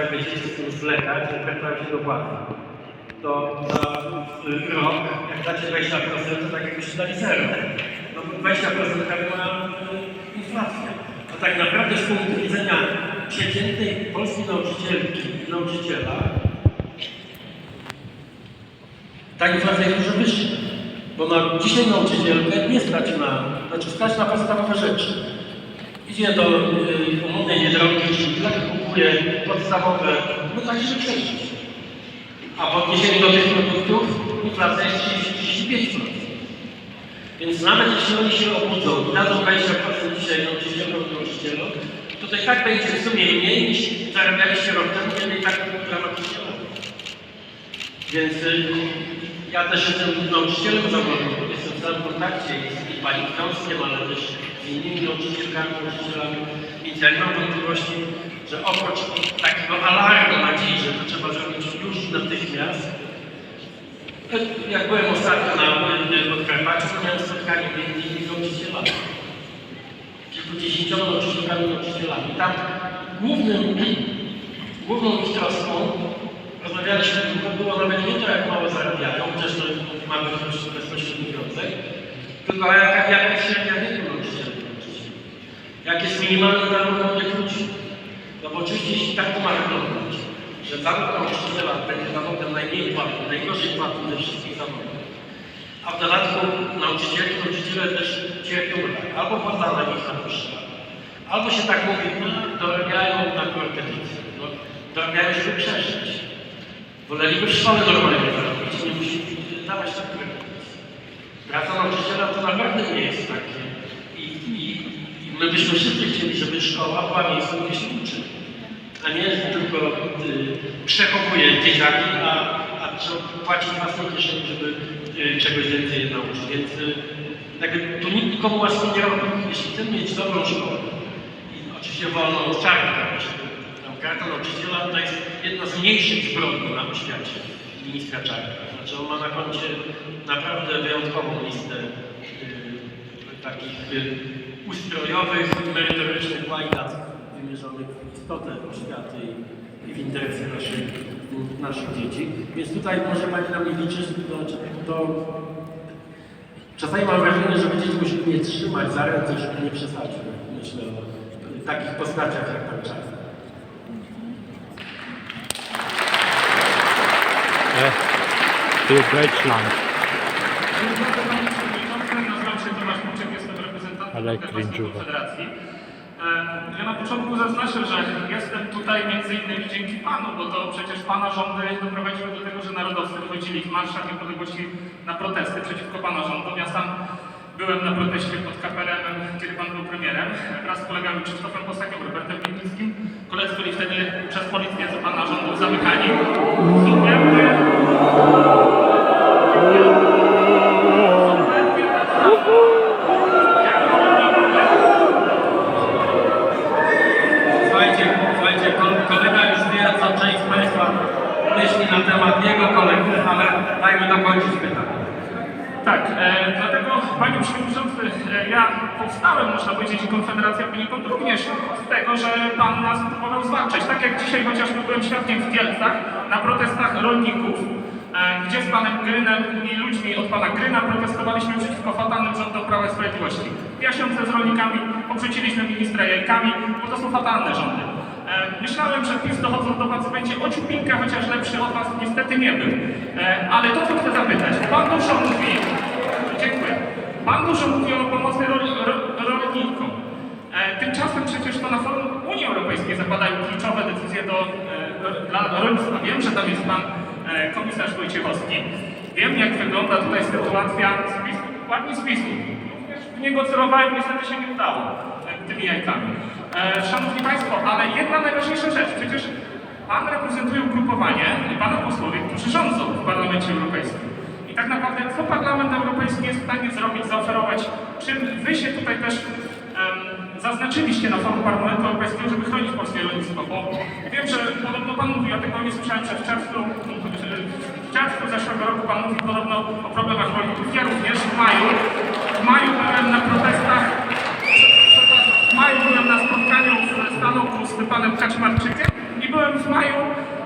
tak będziecie z tym że wracają się do władzy, to za rok, jak dacie 20%, to tak jakbyście dali zero. No 20% taka była inflacja. To tak naprawdę z punktu widzenia przeciętnej polskiej nauczycielki i nauczyciela ta inflacja jest dużo wyższa. Bo na, dzisiaj nauczycielkę nie stać na, znaczy stać na podstawowe rzeczy. Idzie do y, umownej niedrogi, czyli tak kupuje podstawowe, no tak się przeżyć. A w odniesieniu do tych produktów inflacja jest 30-35%. Więc nawet jeśli oni się obudzą i dadzą 20% dzisiaj nauczycielom i nauczycielom, to to i tak będzie w sumie mniej niż zarabialiście rok temu, kiedy i tak dramatycznie lepiej. Więc y, ja też jestem nauczycielem zawodowym, jestem w stałym kontakcie i z pani Wiązkiem, ale też z innymi nauczycielkami, nauczycielami. Więc ja nie mam wątpliwości, że oprócz takiego alarmu nadziei, że to trzeba zrobić już natychmiast, jak byłem ostatnio na Podkarpaciu, to miałem spotkanie między innymi z nauczycielami. Kilkudziesięcioma nauczycielkami i nauczycielami. Tam głównym, główną ich troską Rozmawialiśmy, to było nawet nie to, jak mało zarabiają, chociaż to mamy też bezpośredni związek, tylko jaka, jaka jest średnia wieku nauczycieli i nauczycieli. Jak jest minimalny zawód młodych ludzi. No bo oczywiście jeśli tak to ma wyglądać, że zawód nauczyciela będzie zawodem najmniej płatnym, najgorzej płatnym ze wszystkich zawodów, a w dodatku nauczycieli, nauczyciele też cierpią tak, albo płata na nich nawyższa, albo się tak mówi, no, dorabiają na korepetycję, no, dorabiają, żeby przeżyć. Woleliby w szkole normalnie zarobić, nie musi dawać tak korepetycji. Praca nauczyciela to naprawdę nie jest takie. My byśmy wszyscy chcieli, żeby szkoła była miejscem, gdzie się uczy. A nie tylko y, przechowuje dzieciaki, a, a trzeba płacić własną kieszeni, żeby y, czegoś więcej je nauczyć. Więc y, tu nikomu łaski nie robi. Jeśli chcemy mieć dobrą szkołę, i oczywiście wolną od czarnych, tam karta nauczyciela to jest jedna z mniejszych zbrodni na oświacie ministra Czarnka. Znaczy on ma na koncie naprawdę wyjątkową listę y, takich y, ustrojowych, merytorycznych łajdac wymierzonych w istotę oświaty i, w interesy naszych, naszych dzieci. Więc tutaj może Pani na mnie liczyć, to, to czasami mam wrażenie, że będziecie musieli mnie trzymać za ręce, żeby nie przesadził. Myślę o takich postaciach jak pan. E, tu Deutschland. Ale. Konfederacji. E, Ja na początku zaznaczę, że jestem tutaj między innymi dzięki Panu, bo to przecież Pana rządy doprowadziły do tego, że narodowcy wychodzili w marszach niepodległości na protesty przeciwko Pana rządom. Ja sam byłem na proteście pod KPRM, kiedy Pan był premierem, wraz z kolegami Krzysztofem Posakiem, Robertem Glińskim. Koledzy byli wtedy przez policję za Pana rządów zamykani. Dajmy dokończyć pytanie. Tak, e, dlatego Panie Przewodniczący, e, ja powstałem, można powiedzieć, i Konfederacja poniekąd również z tego, że Pan nas próbował zwalczać. Tak jak dzisiaj chociażby byłem świadkiem w Kielcach na protestach rolników, e, gdzie z Panem Grynem i ludźmi od Pana Gryna protestowaliśmy przeciwko fatalnym rządom Prawa i Sprawiedliwości. W Jasiące z rolnikami obrzuciliśmy ministra jajkami, bo to są fatalne rządy. E, Myślałem, że PiS dochodząc do władzy będzie ociupinkę, chociaż lepszy od Was niestety nie był. E, Ale to, co chcę zapytać, Pan dużo mówi, dziękuję, Pan dużo mówi o pomocy rol, ro, rolnikom. E, Tymczasem przecież to na forum Unii Europejskiej zapadają kluczowe decyzje do, dla rolnictwa. Wiem, że tam jest Pan komisarz Wojciechowski. Wiem, jak wygląda tutaj sytuacja z PiSu, ładnie z PiSu. Również W niego celowałem, niestety się nie udało tymi jajkami. E, Szanowni Państwo, ale jedna najważniejsza rzecz, przecież Pan reprezentuje ugrupowanie i Pana posłowie, którzy rządzą w Parlamencie Europejskim. I tak naprawdę co Parlament Europejski jest w stanie zrobić, zaoferować, czym Wy się tutaj też em, zaznaczyliście na forum Parlamentu Europejskiego, żeby chronić polskie rolnictwo, bo wiem, że podobno Pan mówił, ja tego nie słyszałem, że w czerwcu, w czerwcu zeszłego roku Pan mówił podobno o problemach rolników. Ja również w maju, w maju byłem na protestach Stanowku z panem Kaczmarczykiem i byłem w maju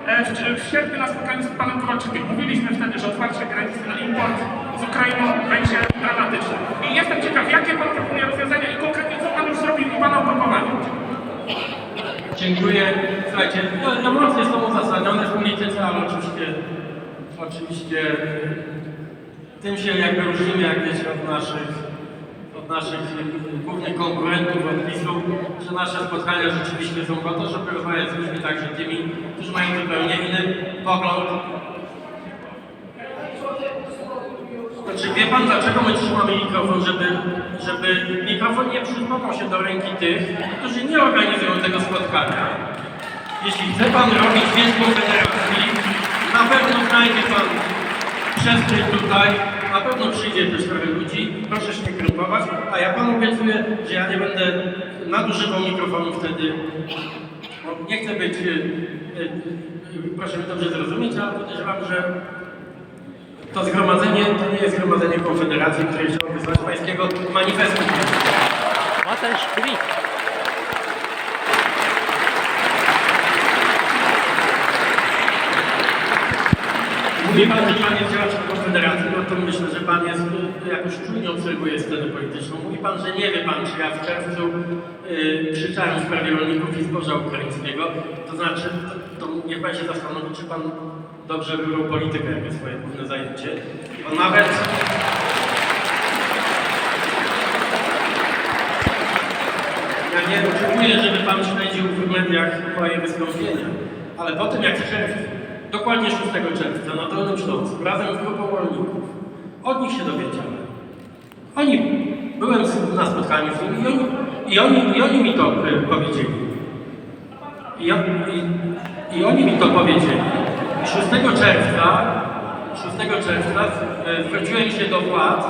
e, w, w sierpniu na spotkaniu z panem Kowalczykiem mówiliśmy wtedy, że otwarcie granicy na import z Ukrainą będzie dramatyczne. I jestem ciekaw, jakie pan proponuje rozwiązania i konkretnie co pan już zrobił w pana ugrupowaniu. Dziękuję. Słuchajcie, emocje są uzasadnione w polityce, ale oczywiście, oczywiście tym się jakby różnimy, jak wiecie, od naszych, od naszych głównych konkurentów, od PiSu, że nasze spotkania rzeczywiście są po to, żeby rozmawiać z ludźmi także tymi, którzy mają zupełnie inny pogląd. Znaczy, wie pan dlaczego my trzymamy mikrofon, żeby, żeby mikrofon nie przyspawał się do ręki tych, którzy nie organizują tego spotkania. Jeśli chce pan robić wielką federację, na pewno znajdzie pan przestrzeń tutaj, na pewno przyjdzie też trochę ludzi, proszę się nie krępować, a ja panu obiecuję, że ja nie będę nadużywał mikrofonu wtedy. No, nie chcę być, y, y, proszę mnie dobrze zrozumieć, ale podejrzewam, że to zgromadzenie to nie jest zgromadzenie Konfederacji, które chciało wysłać pańskiego manifestu. Ma ten szplik. Mówi pan, że pan jest działaczem Konfederacji, no to myślę, że pan jest, y, jakoś czujnie obserwuje scenę polityczną. Mówi pan, że nie wie pan, czy ja w czerwcu y, krzyczałem w sprawie rolników i zboża ukraińskiego. To znaczy, to, to niech pan się zastanowi, czy pan dobrze wybrał politykę jako swoje główne zajęcie. Bo nawet Ja nie oczekuję, żeby pan śledził w mediach moje wystąpienia, ale po tym jak czerwcu, dokładnie 6 czerwca na Dolnym Śląsku, razem z grupą rolników, od nich się dowiedziałem. Oni, byłem na spotkaniu z nimi i oni, i oni, i oni mi to e, powiedzieli. I, i, I oni mi to powiedzieli. 6 czerwca, 6 czerwca e, zwróciłem się do władz,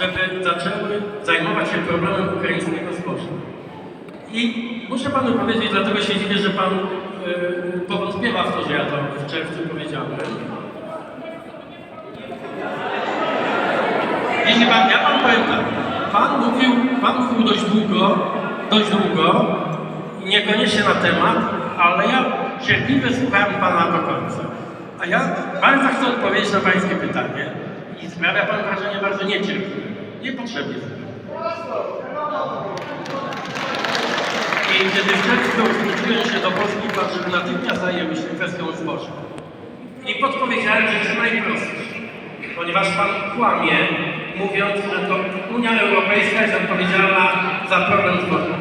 żeby zaczęły zajmować się problemem ukraińskiego zboża. I muszę panu powiedzieć, dlatego się dziwię, że pan yy, powątpiewa w to, że ja to w czerwcu powiedziałem. Jeśli pan, ja pan powiem tak, pan mówił, pan mówił dość długo, dość długo, niekoniecznie na temat, ale ja cierpliwie słuchałem pana do końca. A ja bardzo chcę odpowiedzieć na pańskie pytanie i sprawia pan wrażenie bardzo niecierpliwe. Niepotrzebnie. I kiedy czerwcu zwróciłem się do Polski, to natychmiast zajęły się kwestią zboża. I podpowiedziałem rzecz najprostszą. Ponieważ Pan kłamie, mówiąc, że to Unia Europejska jest odpowiedzialna za problem zboża.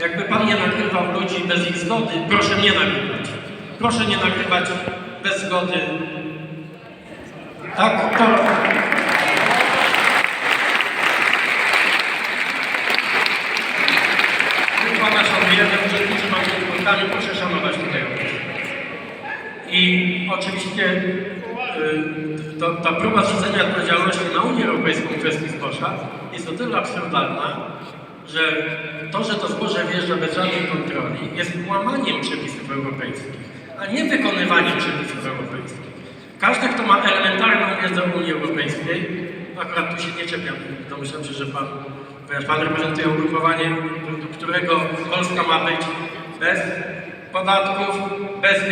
Jakby Pan nie nagrywał ludzi bez ich zgody, proszę nie nagrywać. Proszę nie nagrywać bez zgody. Tak, to... Szanujemy, uczestniczy w spotkaniu, proszę szanować tutaj. I oczywiście y, to, ta próba zrzucenia odpowiedzialności na Unię Europejską w kwestii zboża jest o tyle absurdalna, że to, że to zboże wjeżdża bez żadnej kontroli, jest łamaniem przepisów europejskich, a nie wykonywaniem przepisów europejskich. Każdy, kto ma elementarną wiedzę Unii Europejskiej, akurat tu się nie czepiam, domyślam się, że pan, ponieważ pan reprezentuje ugrupowanie, do którego Polska ma być bez podatków, bez